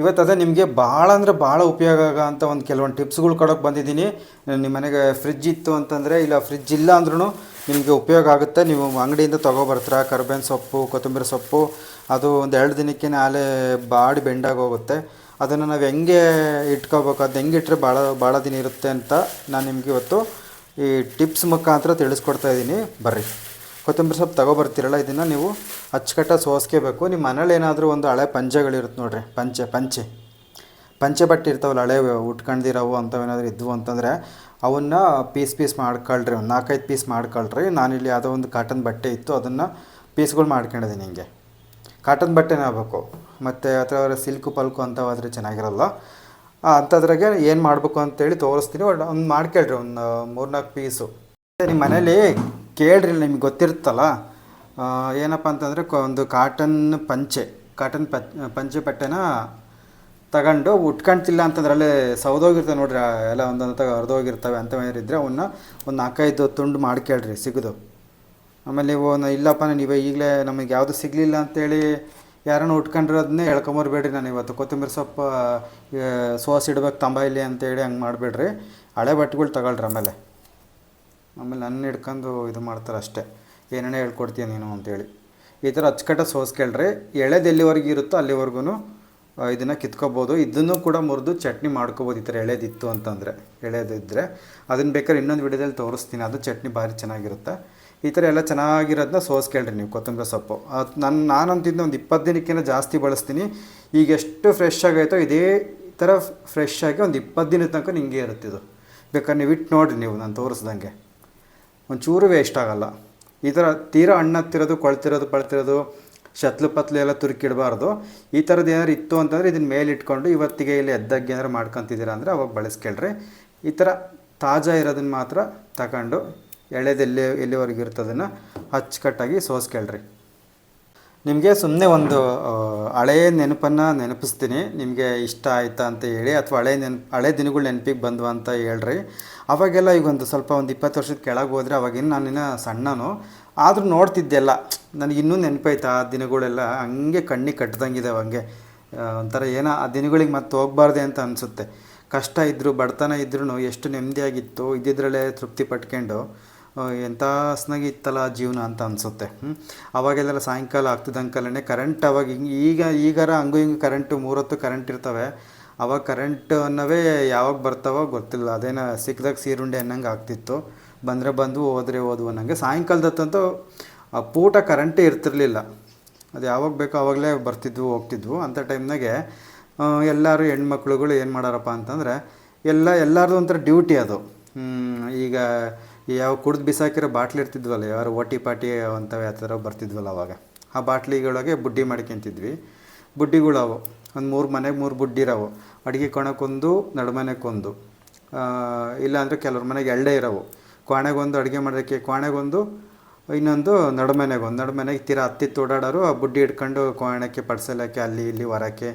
ಇವತ್ತು ಅದೇ ನಿಮಗೆ ಭಾಳ ಅಂದರೆ ಭಾಳ ಉಪಯೋಗ ಆಗೋ ಅಂತ ಒಂದು ಕೆಲವೊಂದು ಟಿಪ್ಸ್ಗಳು ಕೊಡೋಕ್ಕೆ ಬಂದಿದ್ದೀನಿ. ನಿಮ್ಮ ಮನೆಗೆ ಫ್ರಿಜ್ ಇತ್ತು ಅಂತಂದರೆ, ಇಲ್ಲ ಫ್ರಿಜ್ ಇಲ್ಲ ಅಂದ್ರೂ ನಿಮಗೆ ಉಪಯೋಗ ಆಗುತ್ತೆ. ನೀವು ಅಂಗಡಿಯಿಂದ ತೊಗೊಬರ್ತೀರ? ಕರ್ಬೇವಿನ ಸೊಪ್ಪು, ಕೊತ್ತಂಬರಿ ಸೊಪ್ಪು, ಅದು ಒಂದು ಎರಡು ದಿನಕ್ಕೆ ಆಲೇ ಬಾಡಿ ಬೆಂಡಾಗಿ ಹೋಗುತ್ತೆ. ಅದನ್ನು ನಾವು ಹೆಂಗೆ ಇಟ್ಕೋಬೇಕು? ಅದು ಹೆಂಗೆ ಇಟ್ಟರೆ ಭಾಳ ಭಾಳ ದಿನ ಇರುತ್ತೆ ಅಂತ ನಾನು ನಿಮಗೆ ಇವತ್ತು ಈ ಟಿಪ್ಸ್ ಮುಖಾಂತರ ತಿಳಿಸ್ಕೊಡ್ತಾ ಇದ್ದೀನಿ ಬರ್ರಿ. ಕೊತ್ತಂಬರಿ ಸೊಪ್ಪು ತಗೊಬರ್ತೀರಲ್ಲ, ಇದನ್ನು ನೀವು ಅಚ್ಚುಕಟ್ಟಾಗಿ ಸೋಸ್ಕೋಬೇಕು. ನಿಮ್ಮ ಮನೇಲಿ ಏನಾದರೂ ಒಂದು ಹಳೆ ಪಂಚೆಗಳಿರುತ್ತೆ ನೋಡ್ರಿ, ಪಂಚೆ ಪಂಚೆ. ಪಂಚೆ ಬಟ್ಟೆ ಇರ್ತಾವಲ್ಲ, ಹಳೆ ಉಟ್ಕೊಂಡಿರೋವು ಅಂಥವೇನಾದ್ರು ಇದ್ವು ಅಂತಂದರೆ ಅವನ್ನ ಪೀಸ್ ಪೀಸ್ ಮಾಡ್ಕೊಳ್ರಿ, ಒಂದು ನಾಲ್ಕೈದು ಪೀಸ್ ಮಾಡ್ಕೊಳ್ರಿ. ನಾನಿಲ್ಲಿ ಯಾವುದೋ ಒಂದು ಕಾಟನ್ ಬಟ್ಟೆ ಇತ್ತು, ಅದನ್ನು ಪೀಸ್ಗಳು ಮಾಡ್ಕೊಂಡಿದ್ದೀನಿ ಹಿಂಗೆ. ಕಾಟನ್ ಬಟ್ಟೆನೇ ಆಗಬೇಕು. ಮತ್ತು ಅಥವಾ ಸಿಲ್ಕು ಪಲ್ಕು ಅಂಥವಾದರೆ ಚೆನ್ನಾಗಿರಲ್ಲ. ಅಂಥದ್ರಾಗೆ ಏನು ಮಾಡಬೇಕು ಅಂತೇಳಿ ತೋರಿಸ್ತೀನಿ. ಒಂದು ಮಾಡ್ಕೊಳ್ರಿ, ಒಂದು ಮೂರ್ನಾಲ್ಕು ಪೀಸು. ನಿಮ್ಮ ಮನೇಲಿ ಕೇಳ್ರಿ, ನಿಮ್ಗೆ ಗೊತ್ತಿರುತ್ತಲ್ಲ ಏನಪ್ಪ ಅಂತಂದರೆ ಒಂದು ಕಾಟನ್ ಪಂಚೆ ಕಾಟನ್ ಪಂಚೆ ಬಟ್ಟೆನ ತಗೊಂಡು ಉಟ್ಕೊಂತಿಲ್ಲ ಅಂತಂದ್ರೆ ಅಲ್ಲೇ ಸೌದೋಗಿರ್ತವೆ ನೋಡ್ರಿ ಎಲ್ಲ ಒಂದೊಂದು ಹರಿದೋಗಿರ್ತವೆ ಅಂಥವೇನಾರು ಇದ್ದರೆ ಅವನ್ನ ಒಂದು ನಾಲ್ಕೈದು ತುಂಡು ಮಾಡ್ಕೇಳ್ರಿ ಸಿಗೋದು. ಆಮೇಲೆ ನೀವು ಇಲ್ಲಪ್ಪ, ನೀವು ಈಗಲೇ ನಮಗೆ ಯಾವುದು ಸಿಗಲಿಲ್ಲ ಅಂತೇಳಿ ಯಾರನ್ನು ಉಟ್ಕೊಂಡಿರೋದನ್ನೇ ಹೇಳ್ಕೊಂಬರ್ಬೇಡ್ರಿ ನಾನು ಇವತ್ತು. ಕೊತ್ತಂಬರಿ ಸೊಪ್ಪು ಸೋಸ್ ಇಡ್ಬೇಕು, ತಂಬ ಇಲ್ಲಿ ಅಂತೇಳಿ ಹಂಗೆ ಮಾಡಬೇಡ್ರಿ. ಹಳೆ ಬಟ್ಟೆಗಳು ತಗೊಳ್ರಿ ಆಮೇಲೆ. ಆಮೇಲೆ ನನ್ನ ಹಿಡ್ಕೊಂಡು ಇದು ಮಾಡ್ತಾರೆ ಅಷ್ಟೇ. ಏನೇನೋ ಹೇಳ್ಕೊಡ್ತೀಯ ನೀನು ಅಂತೇಳಿ. ಈ ಥರ ಅಚ್ಚುಕಟ್ಟ ಸೋಸ್ಕೊಳ್ರಿ ಎಳೆದು ಎಲ್ಲಿವರೆಗೆ ಇರುತ್ತೋ ಅಲ್ಲಿವರೆಗೂ ಇದನ್ನು ಕಿತ್ಕೋಬೋದು. ಇದನ್ನು ಕೂಡ ಮುರಿದು ಚಟ್ನಿ ಮಾಡ್ಕೋಬೋದು ಈ ಥರ ಎಳೆದಿತ್ತು ಅಂತಂದರೆ. ಎಳೆದಿದ್ದರೆ ಅದನ್ನು ಬೇಕಾದ್ರೆ ಇನ್ನೊಂದು ವಿಡಿಯೋದಲ್ಲಿ ತೋರಿಸ್ತೀನಿ. ಅದು ಚಟ್ನಿ ಭಾರಿ ಚೆನ್ನಾಗಿರುತ್ತೆ. ಈ ಥರ ಎಲ್ಲ ಚೆನ್ನಾಗಿರೋದನ್ನ ಸೋಸ್ಕೊಳ್ರಿ ನೀವು, ಕೊತ್ತಂಬರಿ ಸೊಪ್ಪು. ಅದು ನಾನು, ನಾನಂತಿದ್ದು ಒಂದು ಇಪ್ಪತ್ತು ದಿನಕ್ಕಿಂತ ಜಾಸ್ತಿ ಬಳಸ್ತೀನಿ. ಈಗ ಎಷ್ಟು ಫ್ರೆಶ್ ಆಗೈತೋ ಇದೇ ಥರ ಫ್ರೆಶ್ ಆಗಿ ಒಂದು ಇಪ್ಪತ್ತು ದಿನದ ತನಕ ನಿಮಗೆ ಇದು ಬೇಕಾದ್ರೆ ನೀವು ಇಟ್ಟು ನೋಡಿರಿ ನೀವು, ನಾನು ತೋರಿಸ್ದಂಗೆ. ಒಂಚೂರು ವೇಸ್ಟ್ ಆಗಲ್ಲ. ಈ ಥರ ತೀರಾ ಹಣ್ಣತ್ತಿರೋದು ಕೊಳ್ತಿರೋದು, ಪಳ್ತಿರೋದು, ಶತ್ಲು ಪತ್ಲು ಎಲ್ಲ ತುರುಕಿಡಬಾರ್ದು ಈ ಥರದ್ದು ಏನಾದ್ರು ಇತ್ತು ಅಂತಂದರೆ ಇದನ್ನ ಮೇಲೆ ಇಟ್ಕೊಂಡು ಇವತ್ತಿಗೆ ಇಲ್ಲಿ ಎದ್ದಾಗಿ ಏನಾದ್ರು ಮಾಡ್ಕೊತಿದ್ದೀರಾ ಅಂದರೆ ಅವಾಗ ಬಳಸ್ಕೊಳ್ರಿ. ಈ ಥರ ತಾಜಾ ಇರೋದನ್ನ ಮಾತ್ರ ತಗೊಂಡು ಎಳೆದೆಲ್ಲಿ ಎಲ್ಲಿವರೆಗೆ ಇರ್ತದನ್ನು ಅಚ್ಚುಕಟ್ಟಾಗಿ ಸೋಸ್ಕೊಳ್ರಿ. ನಿಮಗೆ ಸುಮ್ಮನೆ ಒಂದು ಹಳೆಯ ನೆನಪನ್ನು ನೆನಪಿಸ್ತೀನಿ. ನಿಮಗೆ ಇಷ್ಟ ಆಯ್ತಾ ಅಂತ ಹೇಳಿ, ಅಥವಾ ಹಳೆ ನೆನಪು ಹಳೆ ದಿನಗಳು ನೆನಪಿಗೆ ಬಂದ್ವ ಅಂತ ಹೇಳ್ರಿ. ಅವಾಗೆಲ್ಲ ಈಗ ಒಂದು ಸ್ವಲ್ಪ ಒಂದು ಇಪ್ಪತ್ತು ವರ್ಷದ ಕೆಳಗೆ ಹೋದರೆ ಅವಾಗಿನ ನಾನಿನ್ನ ಸಣ್ಣನು. ಆದರೂ ನೋಡ್ತಿದ್ದೆಲ್ಲ ನನಗೆ ಇನ್ನೂ ನೆನಪೈತೆ ಆ ದಿನಗಳೆಲ್ಲ? ಹಂಗೆ ಕಣ್ಣಿಗೆ ಕಟ್ಟಿದಂಗಿದೆ ಹಂಗೆ ಒಂಥರ ಏನೋ ಆ ದಿನಗಳಿಗೆ ಮತ್ತೆ ಹೋಗ್ಬಾರ್ದೆ ಅಂತ ಅನಿಸುತ್ತೆ. ಕಷ್ಟ ಇದ್ದರೂ ಬಡತನ ಇದ್ರೂ ಎಷ್ಟು ನೆಮ್ಮದಿಯಾಗಿತ್ತು, ಇದ್ದಿದ್ರಲ್ಲೇ ತೃಪ್ತಿ ಪಟ್ಕೊಂಡು. ಎಂಥ ಹಸ್ನಾಗಿ ಇತ್ತಲ್ಲ ಜೀವನ ಅಂತ ಅನಿಸುತ್ತೆ. ಅವಾಗೆಲ್ಲ ಸಾಯಂಕಾಲ ಆಗ್ತಿದ್ದಂಕಲ್ಲೇ ಕರೆಂಟ್ ಅವಾಗ ಹಿಂಗೆ ಈಗ, ಈಗಾರ ಹಂಗು ಹಿಂಗೆ ಕರೆಂಟು ಮೂರೊತ್ತು ಕರೆಂಟ್ ಇರ್ತವೆ. ಅವಾಗ ಕರೆಂಟ್ ಅನ್ನೋವೇ ಯಾವಾಗ ಬರ್ತಾವೋ ಗೊತ್ತಿಲ್ಲ. ಅದೇನೋ ಸಿಕ್ಕಿದಾಗ ಸೀರುಂಡೆ ಅನ್ನಂಗೆ ಆಗ್ತಿತ್ತು. ಬಂದರೆ ಬಂದು ಹೋದರೆ ಹೋದ್ವು ಅನ್ನಂಗೆ. ಸಾಯಂಕಾಲದತ್ತಂತೂ ಪೂಟ ಕರೆಂಟೇ ಇರ್ತಿರಲಿಲ್ಲ. ಅದು ಯಾವಾಗ ಬೇಕೋ ಆವಾಗಲೇ ಬರ್ತಿದ್ವು, ಹೋಗ್ತಿದ್ವು. ಅಂಥ ಟೈಮ್ನಾಗೆ ಎಲ್ಲರೂ ಹೆಣ್ಮಕ್ಳುಗಳು ಏನು ಮಾಡಾರಪ್ಪ ಅಂತಂದರೆ, ಎಲ್ಲ, ಎಲ್ಲರದು ಒಂಥರ ಡ್ಯೂಟಿ ಅದು. ಈಗ ಯಾವ ಕುಡ್ದು ಬಿಸಾಕಿರೋ ಬಾಟ್ಲಿ ಇರ್ತಿದ್ವಲ್ಲ, ಯಾರು ಓಟಿ ಪಾಟಿ ಅಂತವೆ ಆ ಥರ ಬರ್ತಿದ್ವಲ್ಲ ಅವಾಗ. ಆ ಬಾಟ್ಲಿಗಳೊಳಗೆ ಬುಡ್ಡಿ ಮಾಡ್ಕೊತಿದ್ವಿ. ಬುಡ್ಡಿಗಳು ಅವು ಒಂದು ಮೂರು ಮನೆಗೆ ಮೂರು ಬುಡ್ಡಿ ಇರೋವು ಅಡುಗೆ ಕೊಣಕ್ಕೊಂದು, ನಡುಮನೆಗೊಂದು. ಇಲ್ಲಾಂದರೆ ಕೆಲವ್ರ ಮನೆಗೆ ಎಳ್ಳೆ ಇರೋವು. ಕೋಣೆಗೊಂದು ಅಡುಗೆ ಮಾಡೋಕ್ಕೆ ಕೋಣೆಗೊಂದು ಇನ್ನೊಂದು ನಡುಮನೆಗೆ ಒಂದು ನಡುಮನೆಗೆ ತೀರಾ ಹತ್ತಿತ್ತು ಓಡಾಡೋರು ಆ ಬುಡ್ಡಿ ಹಿಡ್ಕೊಂಡು ಕೋಣಕ್ಕೆ ಪಡ್ಸಲಕ್ಕೆ, ಅಲ್ಲಿ ಇಲ್ಲಿ ಹೊರಕ್ಕೆ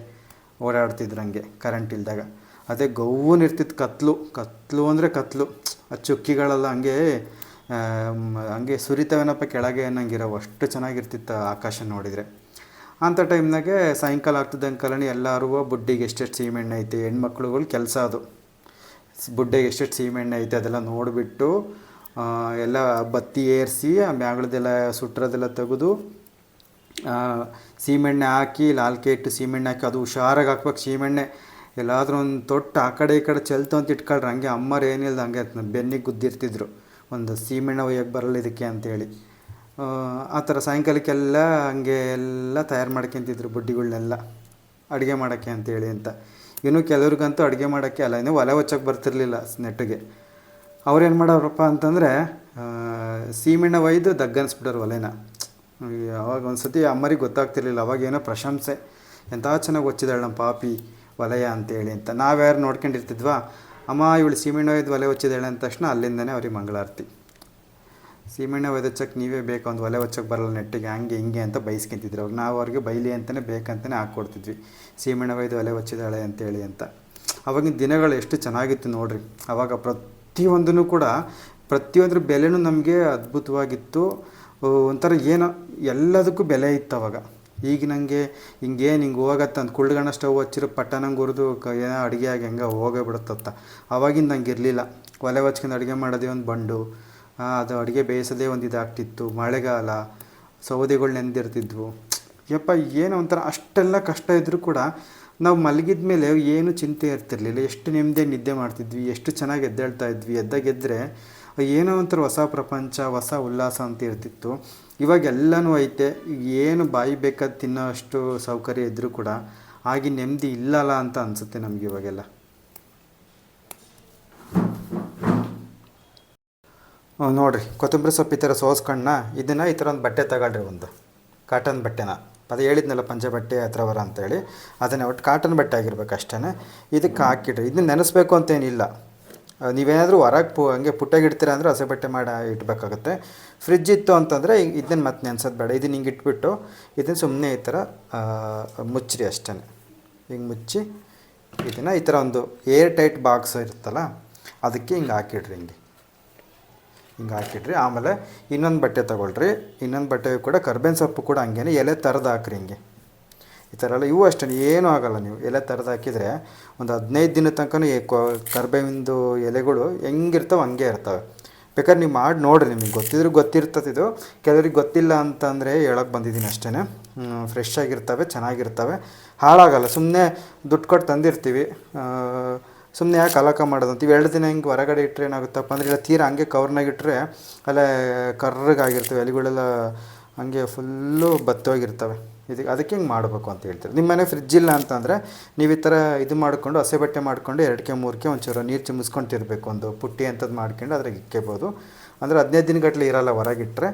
ಓಡಾಡ್ತಿದ್ರು ಹಂಗೆ ಕರೆಂಟ್ ಇಲ್ದಾಗ. ಅದೇ ಗೌನ್ ಇರ್ತಿತ್ತು ಕತ್ಲು ಕತ್ಲು ಅಂದರೆ ಕತ್ಲು. ಆ ಚುಕ್ಕಿಗಳೆಲ್ಲ ಹಂಗೆ ಹಂಗೆ ಸುರಿತವೇನಪ್ಪ ಕೆಳಗೆ ಅನ್ನಂಗಿರೋ ಅಷ್ಟು ಚೆನ್ನಾಗಿರ್ತಿತ್ತು ಆಕಾಶ ನೋಡಿದರೆ. ಅಂಥ ಟೈಮ್ನಾಗೆ ಸಾಯಂಕಾಲ ಆಗ್ತಿದ್ದಂಕಲೇ ಎಲ್ಲರೂ ಬುಡ್ಡಿಗೆ ಎಷ್ಟೆಷ್ಟು ಸೀಮೆಣ್ಣೆ ಐತೆ, ಹೆಣ್ಮಕ್ಳುಗಳು ಕೆಲಸ ಅದು. ಬುಡ್ಡೆಗೆ ಎಷ್ಟೆಷ್ಟು ಸೀಮೆಣ್ಣೆ ಐತೆ ಅದೆಲ್ಲ ನೋಡಿಬಿಟ್ಟು ಎಲ್ಲ ಬತ್ತಿ ಏರಿಸಿ, ಆ ಮ್ಯಾಗಳದೆಲ್ಲ ಸುಟ್ಟರದೆಲ್ಲ ತೆಗೆದು ಸೀಮೆಣ್ಣೆ ಹಾಕಿ ಲಾಲ್ಕೆ ಇಟ್ಟು ಸೀಮೆಣ್ಣೆ ಹಾಕಿ, ಅದು ಹುಷಾರಾಗಿ ಹಾಕ್ಬೇಕು ಸೀಮೆಣ್ಣೆ. ಎಲ್ಲಾದ್ರೂ ಒಂದು ತೊಟ್ಟು ಆ ಕಡೆ ಈ ಕಡೆ ಚೆಲ್ತು ಅಂತ ಇಟ್ಕೊಳ್ರಿ ಹಂಗೆ ಅಮ್ಮರು ಏನಿಲ್ಲ ಹಂಗೆ ಬೆನ್ನಿಗೆ ಗುದ್ದಿರ್ತಿದ್ರು. ಒಂದು ಸೀಮೆಣ್ಣ ಒಯ್ಯಕ್ಕೆ ಬರಲ್ಲ ಇದಕ್ಕೆ ಅಂತೇಳಿ. ಆ, ಥರ ಸಾಯಂಕಾಲಕ್ಕೆಲ್ಲ ಹಂಗೆ ಎಲ್ಲ ತಯಾರು ಮಾಡ್ಕೊಂತಿದ್ರು ಬುಡ್ಡಿಗಳನ್ನೆಲ್ಲ ಅಡುಗೆ ಮಾಡೋಕ್ಕೆ ಅಂತೇಳಿ ಅಂತ. ಇನ್ನು ಕೆಲವ್ರಿಗಂತೂ ಅಡುಗೆ ಮಾಡೋಕ್ಕೆ ಅಲ್ಲ ಇನ್ನೂ ಒಲೆ ಹೊಚ್ಚಕ್ಕೆ ಬರ್ತಿರ್ಲಿಲ್ಲ ನೆಟ್ಟಿಗೆ. ಅವ್ರೇನು ಮಾಡೋರಪ್ಪ ಅಂತಂದರೆ ಸೀಮೆಣ್ಣ ಒಯ್ದು ದಗ್ಗನ್ಸ್ಬಿಡೋರು ಒಲೆನ. ಅವಾಗ ಒಂದು ಸತಿ ಅಮ್ಮರಿಗೆ ಗೊತ್ತಾಗ್ತಿರ್ಲಿಲ್ಲ ಅವಾಗೇನೋ ಪ್ರಶಂಸೆ. ಎಂಥ ಚೆನ್ನಾಗಿ ಹೊಚ್ಚಿದಾಳೆ ನಮ್ಮ ಪಾಪಿ. ವಲಯ ಅಂತೇಳಿ ಅಂತ. ನಾವ್ಯಾರು ನೋಡ್ಕೊಂಡಿರ್ತಿದ್ವಾ? ಅಮ್ಮ, ಇವಳು ಸೀಮೆಣ್ಣೆ ಒಯ್ದು ಒಲೆ ಹೊಚ್ಚಿದಾಳೆ ಅಂದ ತಕ್ಷಣ ಅಲ್ಲಿಂದನೇ ಅವ್ರಿಗೆ ಮಂಗಳಾರತಿ. ಸೀಮೆಣ್ಣೆ ಒಯ್ದಚ್ಚಕ್ಕೆ ನೀವೇ ಬೇಕು, ಒಂದು ಒಲೆ ಹೊಚ್ಚಕ್ಕೆ ಬರಲ್ಲ ನೆಟ್ಟಿಗೆ, ಹಂಗೆ ಹಿಂಗೆ ಅಂತ ಬೈಸ್ಕೊಂತಿದ್ರು ಅವಾಗ ನಾವು ಅವ್ರಿಗೆ ಬೈಲಿ ಅಂತಲೇ ಬೇಕಂತಲೇ ಹಾಕ್ಕೊಡ್ತಿದ್ವಿ ಸೀಮೆಣ್ಣೆ ಒಯ್ದು ಒಲೆ ಹೊಚ್ಚಿದಾಳೆ ಅಂತೇಳಿ ಅಂತ. ಅವಾಗಿನ ದಿನಗಳು ಎಷ್ಟು ಚೆನ್ನಾಗಿತ್ತು ನೋಡ್ರಿ. ಅವಾಗ ಪ್ರತಿಯೊಂದೂ ಕೂಡ, ಪ್ರತಿಯೊಂದ್ರ ಬೆಲೆನೂ ನಮಗೆ ಅದ್ಭುತವಾಗಿತ್ತು. ಒಂಥರ ಏನೋ ಎಲ್ಲದಕ್ಕೂ ಬೆಲೆ ಇತ್ತು ಅವಾಗ. ಈಗ ನನಗೆ ಹಿಂಗೇನು ಹಿಂಗೆ ಹೋಗತ್ತ ಅಂತ ಕುಳ್ಗಣ ಸ್ಟವ್ ಹಚ್ಚಿರೋ ಪಟ್ಟನಂಗೆ ಹುರಿದು ಕ ಏನೋ ಅಡುಗೆ ಆಗಿ ಹೆಂಗೆ ಹೋಗೇ ಬಿಡುತ್ತತ್ತ ಅವಾಗಿಂದ ನಂಗೆ ಇರಲಿಲ್ಲ. ಒಲೆ ಹಚ್ಕೊಂಡು ಅಡುಗೆ ಮಾಡೋದೇ ಒಂದು ಬಂಡು ಅದು ಅಡುಗೆ ಬೇಯಿಸೋದೇ ಒಂದು ಇದಾಗ್ತಿತ್ತು ಮಳೆಗಾಲ, ಸೌದೆಗಳು ನೆಂದಿರ್ತಿದ್ವು ಯಪ್ಪ, ಏನೋ ಒಂಥರ ಅಷ್ಟೆಲ್ಲ ಕಷ್ಟ ಇದ್ದರೂ ಕೂಡ ನಾವು ಮಲಗಿದ ಮೇಲೆ ಏನು ಚಿಂತೆ ಇರ್ತಿರ್ಲಿಲ್ಲ. ಎಷ್ಟು ನೆಮ್ಮದಿ ನಿದ್ದೆ ಮಾಡ್ತಿದ್ವಿ, ಎಷ್ಟು ಚೆನ್ನಾಗಿ ಎದ್ದೇಳ್ತಾ ಇದ್ವಿ. ಎದ್ದಾಗೆದ್ದರೆ ಏನೋ ಒಂಥರ ಹೊಸ ಪ್ರಪಂಚ, ಹೊಸ ಉಲ್ಲಾಸ ಅಂತ ಇರ್ತಿತ್ತು ಇವಾಗ ಎಲ್ಲನೂ ಐತೆ, ಏನು ಬಾಯಿ ಬೇಕಾದ ತಿನ್ನೋ ಅಷ್ಟು ಸೌಕರ್ಯ ಇದ್ದರೂ ಕೂಡ ಆಗಿ ನೆಮ್ಮದಿ ಇಲ್ಲಲ್ಲ ಅಂತ ಅನಿಸುತ್ತೆ ನಮಗೆ ಇವಾಗೆಲ್ಲ. ನೋಡಿರಿ, ಕೊತ್ತಂಬರಿ ಸೊಪ್ಪು ಈ ಥರ ಸೋಸ್ಕಣ್ಣ ಇದನ್ನು ಈ ಥರ ಒಂದು ಬಟ್ಟೆ ತಗೊಳ್ರಿ ಒಂದು. ಕಾಟನ್ ಬಟ್ಟೆನ. ಅದು ಹೇಳಿದ್ನಲ್ಲ ಪಂಚೆ ಬಟ್ಟೆ ಹತ್ರ ಬರ ಅಂತೇಳಿ. ಅದನ್ನು ಒಟ್ಟು ಕಾಟನ್ ಬಟ್ಟೆ ಆಗಿರ್ಬೇಕು ಅಷ್ಟೇ ಇದಕ್ಕೆ ಹಾಕಿಡ್ರಿ. ಇದನ್ನ ನೆನೆಸ್ಬೇಕು ಅಂತೇನಿಲ್ಲ ನೀವೇನಾದರೂ ಹೊರಗೆ ಪು ಹಂಗೆ ಪುಟ್ಟಾಗಿ ಇಡ್ತೀರ ಅಂದರೆ ಹಸೆ ಬಟ್ಟೆ ಮಾಡಿ ಇಡಬೇಕಾಗುತ್ತೆ. ಫ್ರಿಜ್ ಇತ್ತು ಅಂತಂದರೆ ಇದನ್ನು ಮತ್ತೆ ನೆನ್ಸೋದು ಬೇಡ. ಇದನ್ನ ಹಿಂಗೆ ಇಟ್ಬಿಟ್ಟು ಇದನ್ನು ಸುಮ್ಮನೆ ಈ ಥರ ಮುಚ್ಚಿರಿ ಅಷ್ಟೇ ಹಿಂಗೆ ಮುಚ್ಚಿ ಇದನ್ನು ಈ ಥರ ಒಂದು ಏರ್ ಟೈಟ್ ಬಾಕ್ಸ್ ಇರುತ್ತಲ್ಲ ಅದಕ್ಕೆ ಹಿಂಗೆ ಹಾಕಿಡ್ರಿ ಹಿಂಗೆ. ಹಿಂಗೆ ಹಾಕಿಡ್ರಿ. ಆಮೇಲೆ ಇನ್ನೊಂದು ಬಟ್ಟೆ ತೊಗೊಳ್ರಿ. ಇನ್ನೊಂದು ಬಟ್ಟೆ ಕೂಡ ಕರ್ಬೇವಿನ ಸೊಪ್ಪು ಕೂಡ ಹಂಗೇನೆ ಎಲೆ ತರದು ಹಾಕ್ರಿ ಹಿಂಗೆ. ಈ ಥರ ಎಲ್ಲ ಇವು ಅಷ್ಟೇ, ಏನೂ ಆಗೋಲ್ಲ ನೀವು. ಎಲೆ ತರದು ಹಾಕಿದರೆ ಒಂದು ಹದಿನೈದು ದಿನ ತನಕ ಕರ್ಬೇವಿಂದು ಎಲೆಗಳು ಹೆಂಗಿರ್ತಾವೆ ಹಂಗೆ ಇರ್ತವೆ. ಬೇಕಾದ್ರೆ ನೀವು ಮಾಡಿ ನೋಡಿರಿ, ನಿಮಗೆ ಗೊತ್ತಿದ್ರೆ ಗೊತ್ತಿರ್ತದೆ ಇದು. ಕೆಲವ್ರಿಗೆ ಗೊತ್ತಿಲ್ಲ ಅಂತಂದರೆ ಹೇಳೋಕೆ ಬಂದಿದ್ದೀನಿ ಅಷ್ಟೇ ಫ್ರೆಶ್ ಆಗಿರ್ತವೆ, ಚೆನ್ನಾಗಿರ್ತವೆ. ಹಾಳಾಗಲ್ಲ ಸುಮ್ಮನೆ ದುಡ್ಡು ಕೊಟ್ಟು ತಂದಿರ್ತೀವಿ. ಸುಮ್ಮನೆ ಯಾಕೆ ಅಲಕ ಮಾಡೋದು ಅಂತೀವಿ. ಇವು ಎರಡು ದಿನ ಹಿಂಗೆ ಹೊರಗಡೆ ಇಟ್ಟರೆ ಏನಾಗುತ್ತಪ್ಪ ಅಂದರೆ, ಇಲ್ಲ ತೀರಾ ಹಂಗೆ ಕವರ್ನಾಗ ಇಟ್ಟರೆ ಅಲ್ಲೇ ಕರ್ರಗಾಗಿರ್ತವೆ ಎಲೆಗಳೆಲ್ಲ, ಹಂಗೆ ಫುಲ್ಲು ಬತ್ತೋಗಿರ್ತವೆ. ಇದಕ್ಕೆ ಅದಕ್ಕೆ ಹಿಂಗೆ ಮಾಡಬೇಕು ಅಂತ ಹೇಳ್ತಾರೆ? ನಿಮ್ಮ ಮನೆ ಫ್ರಿಜ್ ಇಲ್ಲ ಅಂತಂದರೆ ನೀವು ಈ ಥರ ಇದು ಮಾಡಿಕೊಂಡು, ಹಸೆ ಬಟ್ಟೆ ಮಾಡಿಕೊಂಡು ಎರಡಕ್ಕೆ, ಮೂರಕ್ಕೆ ಒಂಚೂರು ನೀರು ಚಿಮ್ಮಿಸ್ಕೊಂತಿರ್ಬೇಕು ಒಂದು ಪುಟ್ಟಿ ಅಂಥದ್ದು ಮಾಡ್ಕೊಂಡು ಅದ್ರಾಗ ಇಕ್ಕೋಬೋದು. ಅಂದರೆ ಹದಿನೈದು ದಿನಗಟ್ಟಲೆ ಇರಲ್ಲ ಹೊರಗಿಟ್ಟರೆ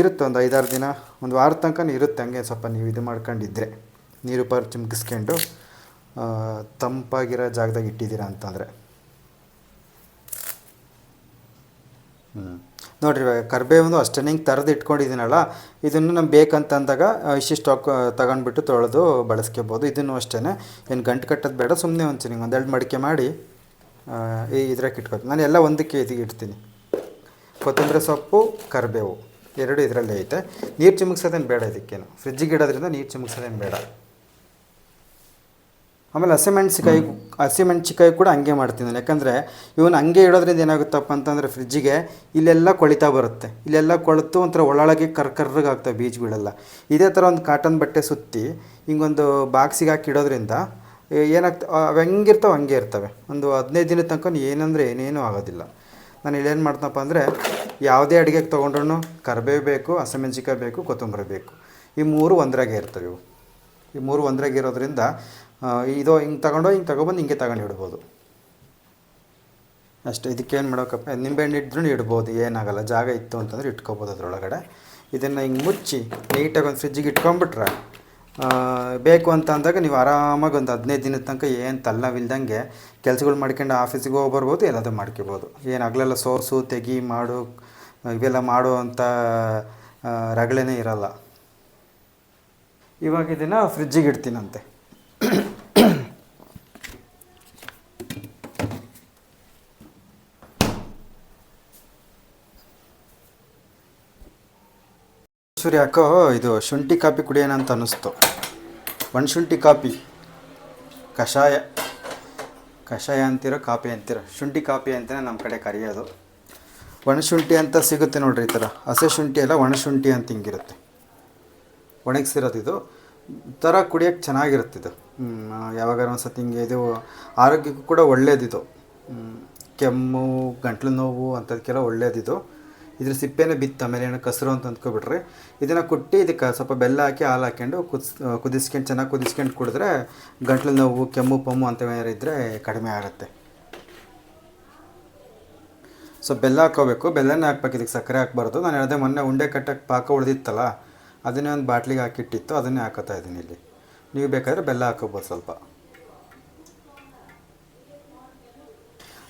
ಇರುತ್ತೆ ಒಂದು ಐದಾರು ದಿನ, ಒಂದು ವಾರದ ತನಕ ಇರುತ್ತೆ ಹಂಗೆ ಸ್ವಲ್ಪ ನೀವು ಇದು ಮಾಡ್ಕೊಂಡಿದ್ರೆ. ನೀರು ಪರ್ ಚಿಮ್ಕಿಸ್ಕೊಂಡು ತಂಪಾಗಿರೋ ಜಾಗದಾಗ ಇಟ್ಟಿದ್ದೀರಾ ಅಂತಂದರೆ. ಹ್ಞೂ ನೋಡಿರಿ ಕರ್ಬೇವನ್ನು ಅಷ್ಟೇ ಹಿಂಗೆ ತರದು ಇಟ್ಕೊಂಡಿದ್ದೀನಲ್ಲ, ಇದನ್ನು ನಮ್ಗೆ ಬೇಕಂತಂದಾಗ ಹಾಕ್ ತಗೊಂಡ್ಬಿಟ್ಟು ತೊಳೆದು ಬಳಸ್ಕೋಬೋದು. ಇದನ್ನು ಅಷ್ಟೇ ಏನು ಗಂಟು ಕಟ್ಟೋದು ಬೇಡ ಸುಮ್ಮನೆ ಒಂದು ಹಿಂಗೆ ಒಂದೆರಡು ಮಡಿಕೆ ಮಾಡಿ ಈ ಇದ್ರಾಗೆ ಇಟ್ಕೊತೀನಿ. ನಾನು ಎಲ್ಲ ಒಂದಕ್ಕೆ ಇದಿಗೆ ಇಡ್ತೀನಿ. ಕೊತ್ತಂಬರಿ ಸೊಪ್ಪು, ಕರಿಬೇವು. ಎರಡು ಇದರಲ್ಲೇ ಐತೆ. ನೀರು ಚಿಮುಕ್ಸೋದೇನು ಬೇಡ ಇದಕ್ಕೇನು. ಫ್ರಿಜ್ಜಿಗೆ ಇಡೋದ್ರಿಂದ ನೀರು ಚಿಮುಕ್ಸೋದೇನು ಬೇಡ. ಆಮೇಲೆ ಹಸಿಮೆಣ್ಸಿಕಾಯಿ ಹಸಿಮೆಣ್ಸಿಕಾಯಿ ಕೂಡ ಹಂಗೆ ಮಾಡ್ತೀನಿ ನಾನು. ಯಾಕಂದರೆ ಇವನು ಹಂಗೆ ಇಡೋದ್ರಿಂದ ಏನಾಗುತ್ತಪ್ಪ ಅಂತಂದರೆ ಫ್ರಿಜ್ಜಿಗೆ ಇಲ್ಲೆಲ್ಲ ಕೊಳಿತಾ ಬರುತ್ತೆ. ಇಲ್ಲೆಲ್ಲ ಕೊಳೆತು ಒಂಥರ ಒಳೊಳಗೆ ಕರ್ಕರ್ರಿಗೆ ಆಗ್ತವೆ ಬೀಜಗಳೆಲ್ಲ ಇದೇ ಥರ ಒಂದು ಕಾಟನ್ ಬಟ್ಟೆ ಸುತ್ತಿ ಹಿಂಗೊಂದು ಬಾಕ್ಸಿಗೆ ಹಾಕಿ ಇಡೋದ್ರಿಂದ ಏನಾಗ್ತ ಅವು ಹೆಂಗಿರ್ತಾವೆ ಹಂಗೆ ಇರ್ತವೆ. ಒಂದು ಹದಿನೈದು ದಿನದ ತನಕ ಏನಂದರೆ ಏನೇನೂ ಆಗೋದಿಲ್ಲ. ನಾನು ಇಲ್ಲೇನು ಮಾಡ್ತಪ್ಪ ಅಂದರೆ ಯಾವುದೇ ಅಡುಗೆಗೆ ತೊಗೊಂಡ್ರು ಕರಿಬೇವು ಬೇಕು ಹಸಿಮೆಣ್ಸಿಕಾಯಿ ಬೇಕು ಕೊತ್ತಂಬರಿ ಬೇಕು. ಈ ಮೂರು ಒಂದ್ರಾಗೆ ಇರ್ತವೆ ಇವು. ಈ ಮೂರು ಒಂದ್ರಾಗೆ ಇರೋದ್ರಿಂದ ಆ, ಇದು ಹಿಂಗೆ ತಗೊಂಡು ಹಿಂಗೆ ತಗೊಬಂದು ಹಿಂಗೆ ತಗೊಂಡು ಇಡ್ಬೋದು. ಅಷ್ಟೇ ಇದಕ್ಕೇನು ಮಾಡೋಕಪ್ಪ ನಿಂಬೆಹಣ್ಣು ಇದ್ರೂ ಇಡ್ಬೋದು ಏನಾಗಲ್ಲ ಜಾಗ ಇತ್ತು ಅಂತಂದ್ರೆ ಇಟ್ಕೊಬೋದು ಅದರೊಳಗಡೆ. ಇದನ್ನು ಹಿಂಗೆ ಮುಚ್ಚಿ ನೀಟಾಗಿ ಒಂದು ಫ್ರಿಜ್ಜಿಗೆ ಇಟ್ಕೊಂಬಿಟ್ರೆ ಆ, ಬೇಕು ಅಂತ ಅಂದಾಗ ನೀವು ಆರಾಮಾಗಿ ಒಂದು ಹದಿನೈದು ದಿನದ ತನಕ ಏನು ತಲೆನೋವಿಲ್ದಂಗೆ ಕೆಲಸಗಳು ಮಾಡ್ಕೊಂಡು ಆಫೀಸಿಗೆ ಹೋಗಿ ಬರ್ಬೋದು ಎಲ್ಲದೂ ಮಾಡ್ಕೋಬೋದು. ಏನು ಹಗಲೆಲ್ಲ ಸೋಸು ತೆಗಿ ಮಾಡು ಇವೆಲ್ಲ ಆ, ರಗಳೆನೇ ಇರಲ್ಲ. ಇವಾಗ ಇದನ್ನು ಫ್ರಿಜ್ಜಿಗೆ ಇಡ್ತೀನಂತೆ. ಸೂರ್ಯ ಯಾಕೋ ಇದು ಶುಂಠಿ ಕಾಪಿ ಕುಡಿಯೋಣ ಅಂತ ಅನ್ನಿಸ್ತು. ಒಣಶುಂಠಿ ಕಾಪಿ. ಕಷಾಯ. ಕಷಾಯ ಅಂತಿರೋ ಕಾಪಿ ಅಂತಿರೋ. ಶುಂಠಿ ಕಾಪಿ ಅಂತಲೇ ನಮ್ಮ ಕಡೆ ಕರೆಯೋದು. ಒಣಶುಂಠಿ ಅಂತ ಸಿಗುತ್ತೆ ನೋಡ್ರಿ ಈ ಥರ ಹಸೆ ಶುಂಠಿ ಅಲ್ಲ ಒಣಶುಂಠಿ ಅಂತ ಹಿಂಗಿರುತ್ತೆ. ಒಣಗಿಸಿರೋದು ಇದು. ಥರ ಕುಡಿಯೋಕ್ಕೆ ಚೆನ್ನಾಗಿರುತ್ತೆ ಇದು. ಯಾವಾಗಾರ ಒಂದು ಸತಿ ಹಿಂಗೆ ಇದು ಆರೋಗ್ಯಕ್ಕೂ ಕೂಡ ಒಳ್ಳೇದಿದು. ಕೆಮ್ಮು, ಗಂಟ್ಲು ನೋವು ಅಂಥದಕ್ಕೆಲ್ಲ ಒಳ್ಳೇದಿದು. ಇದ್ರ ಸಿಪ್ಪೆನೇ ಬಿತ್ತು ಆಮೇಲೆ ಏನೋ ಕಸರು ಅಂತ ಅಂದ್ಕೊಬಿಟ್ರೆ, ಇದನ್ನು ಕುಟ್ಟಿ ಇದಕ್ಕೆ ಸ್ವಲ್ಪ ಬೆಲ್ಲ ಹಾಕಿ ಹಾಲು ಹಾಕ್ಕೊಂಡು ಕುದಿಸ್ ಕುದಿಸ್ಕೊಂಡು ಚೆನ್ನಾಗಿ ಕುದಿಸ್ಕೊಂಡು ಕುಡಿದ್ರೆ ಗಂಟ್ಲು ನೋವು, ಕೆಮ್ಮು, ಪಮ್ಮು ಅಂತವೇನಾರು ಇದ್ದರೆ ಕಡಿಮೆ ಆಗುತ್ತೆ. ಸೊ, ಬೆಲ್ಲ ಹಾಕೋಬೇಕು ಬೆಲ್ಲನೇ ಹಾಕ್ಬೇಕು. ಇದಕ್ಕೆ ಸಕ್ಕರೆ ಹಾಕ್ಬಾರ್ದು. ನಾನು ಹೇಳಿದೆ ಮೊನ್ನೆ ಉಂಡೆ ಕಟ್ಟಕ್ಕೆ ಪಾಕ ಉಳಿದಿತ್ತಲ್ಲ, ಅದನ್ನೇ ಒಂದು ಬಾಟ್ಲಿಗೆ ಹಾಕಿಟ್ಟಿತ್ತು. ಅದನ್ನೇ ಹಾಕೋತಾ ಇದ್ದೀನಿ ಇಲ್ಲಿ. ನೀವು ಬೇಕಾದರೆ ಬೆಲ್ಲ ಹಾಕೋಬೋದು ಸ್ವಲ್ಪ.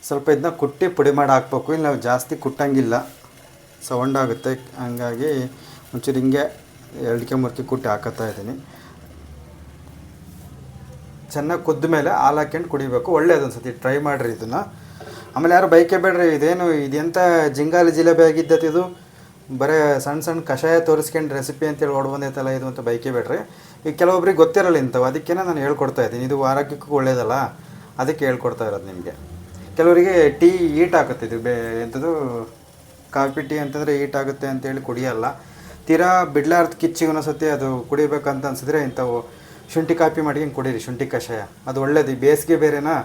ಸ್ವಲ್ಪ ಇದನ್ನ ಕುಟ್ಟಿ ಪುಡಿ ಮಾಡಿ ಹಾಕ್ಬೇಕು. ಇಲ್ಲ ನಾವು ಜಾಸ್ತಿ ಕುಟ್ಟಂಗಿಲ್ಲ. ಸೌಂಡ್ ಆಗುತ್ತೆ. ಹಂಗಾಗಿ ಒಂಚೂರು ಹಿಂಗೆ ಎರಡಕ್ಕೆ ಮೂರಕ್ಕೆ ಕುಟ್ಟಿ ಹಾಕತ್ತಾ ಇದ್ದೀನಿ. ಚೆನ್ನಾಗಿ ಕುದ್ದ ಮೇಲೆ ಹಾಲು ಕುಡಿಬೇಕು. ಒಳ್ಳೇದು ಅನ್ಸುತ್ತೆ ಟ್ರೈ ಮಾಡಿರಿ ಇದನ್ನು. ಆಮೇಲೆ ಯಾರು ಬೈಕೆ ಬೇಡ್ರಿ, ಇದೇನು ಇದೆಂಥ ಜಿಂಗಾಲಿ ಜಿಲೇಬಿ ಆಗಿದ್ದತ್ತು ಇದು? ಬರೀ ಸಣ್ಣ ಸಣ್ಣ ಕಷಾಯ ತೋರಿಸ್ಕೊಂಡು ರೆಸಿಪಿ ಅಂತೇಳಿ ಓಡ್ ಬಂದೈತಲ್ಲ, ಇದು ಅಂತ ಬೈಕೆ ಬೇಡ್ರಿ. ಈಗ ಕೆಲವೊಬ್ರಿಗೆ ಗೊತ್ತಿರಲ್ಲ ಇಂಥವು ಅದಕ್ಕೇ ನಾನು ಹೇಳ್ಕೊಡ್ತಾ ಇದ್ದೀನಿ. ಇದು ಆರೋಗ್ಯಕ್ಕೂ ಒಳ್ಳೇದಲ್ಲ, ಅದಕ್ಕೆ ಹೇಳ್ಕೊಡ್ತಾ ಇರೋದು ನಿಮಗೆ. ಕೆಲವರಿಗೆ ಟೀ ಈಟ್ ಆಗುತ್ತೆ ಇದು ಬೇ ಎಂಥದ್ದು ಕಾಫಿ ಟೀ ಅಂತಂದರೆ ಈಟ್ ಆಗುತ್ತೆ ಅಂತೇಳಿ ಕುಡಿಯಲ್ಲ. ತೀರಾ ಬಿಡ್ಲಾರ್ದ ಕಿಚ್ಚಿಗೆ ಸತಿ ಅದು ಕುಡಿಬೇಕಂತ ಅನ್ಸಿದ್ರೆ ಇಂಥವು ಶುಂಠಿ ಕಾಫಿ ಮಾಡ್ಕೊಂಡು ಕುಡೀರಿ, ಶುಂಠಿ ಕಷಾಯ. ಅದು ಒಳ್ಳೇದು. ಈ ಬೇಸಿಗೆ ಬೇರೆನಾ?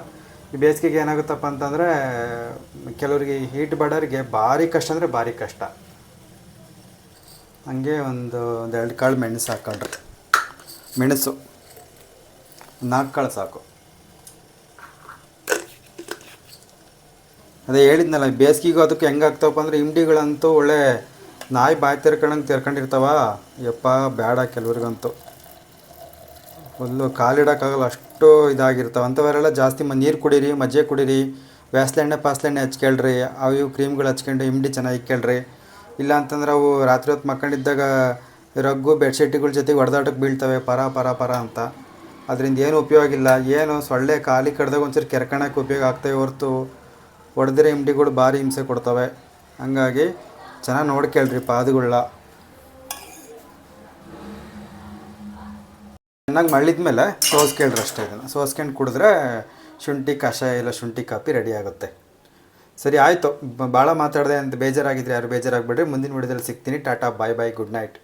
ಈ ಬೇಸಿಗೆಗೆ ಏನಾಗುತ್ತಪ್ಪ ಅಂತಂದರೆ ಕೆಲವರಿಗೆ ಹೀಟ್ ಬಡೋರಿಗೆ ಭಾರಿ ಕಷ್ಟ ಅಂದರೆ ಭಾರಿ ಕಷ್ಟ. ಹಂಗೆ ಒಂದು ಒಂದು ಎರಡು ಕಾಳು ಮೆಣಸು ಹಾಕೊಂಡ್ರಿ ಮೆಣಸು. ನಾಲ್ಕು ಕಾಳು ಸಾಕು. ಅದೇ ಹೇಳಿದ್ನಲ್ಲ, ಬೇಸಿಗೆಗೂ ಅದಕ್ಕೆ ಹೆಂಗಾಗ್ತಾವಪ್ಪ ಅಂದರೆ ಇಂಡಿಗಳಂತೂ ಒಳ್ಳೆ ನಾಯಿ ಬಾಯಿ ತೆರ್ಕೊಂಡಂಗೆ ತೆರ್ಕೊಂಡಿರ್ತಾವ. ಯಪ್ಪ ಬೇಡ ಕೆಲವ್ರಿಗಂತೂ. ಫುಲ್ಲು ಕಾಲಿಡೋಕ್ಕಾಗಲ್ಲ, ಅಷ್ಟು ಇದಾಗಿರ್ತಾವೆ. ಅಂಥವರೆಲ್ಲ ಜಾಸ್ತಿ ಮ, ನೀರು ಕುಡೀರಿ, ಮಜ್ಜಿಗೆ ಕುಡೀರಿ ವ್ಯಾಸ್ಲೆಣ್ಣೆ ಪಾಸ್ಲೆಣ್ಣೆ ಹಚ್ಕೊಳ್ರಿ ಅವು ಇವು ಕ್ರೀಮ್ಗಳು ಹಚ್ಕೊಂಡು ಇಮ್ಡಿ ಚೆನ್ನಾಗಿ ಇಕ್ಕೊಳ್ರಿ ಇಲ್ಲ ಅಂತಂದ್ರೆ ಅವು ರಾತ್ರಿ ಹೊತ್ತು ಮಕ್ಕಂಡಿದ್ದಾಗ ರಗ್ಗು, ಬೆಡ್ಶೀಟ್ಗಳ ಜೊತೆಗೆ ಹೊಡೆದಾಟಕ್ಕೆ ಬೀಳ್ತವೆ, ಪರ ಪರ ಪರ ಅಂತ. ಅದರಿಂದ ಏನು ಉಪಯೋಗ ಇಲ್ಲ. ಏನು ಸೊಳ್ಳೆ ಖಾಲಿ ಕಡ್ದಾಗ ಒಂಚೂರು ಕೆರ್ಕೊಳಕ್ಕೆ ಉಪಯೋಗ ಆಗ್ತವೆ ಹೊರ್ತು ಹೊಡೆದ್ರೆ ಇಮ್ಡಿಗಳು ಭಾರಿ ಹಿಂಸೆ ಕೊಡ್ತವೆ. ಹಂಗಾಗಿ ಚೆನ್ನಾಗಿ ನೋಡ್ಕೊಳ್ರಿ ಪಾದಗಳನ್ನ ಚೆನ್ನಾಗಿ ಮಳ್ಳಿದ್ಮೇಲೆ ಸೋಸ್ಕೇಳ್ರಿ ಅಷ್ಟೇ ಇದನ್ನು. ಸೋಸ್ಕೊಂಡು ಕುಡಿದ್ರೆ ಶುಂಠಿ ಕಷಾಯ ಇಲ್ಲ ಶುಂಠಿ ಕಾಪಿ ರೆಡಿ ಆಗುತ್ತೆ. ಸರಿ, ಆಯಿತು. ಭಾಳ ಮಾತಾಡಿದೆ ಅಂತ ಬೇಜಾರಾಗಿದ್ರೆ ಯಾರು ಬೇಜಾರಾಗಬೇಡ್ರಿ. ಮುಂದಿನ ವಿಡಿಯೋದಲ್ಲಿ ಸಿಗ್ತೀನಿ. Tata, bye bye, good night.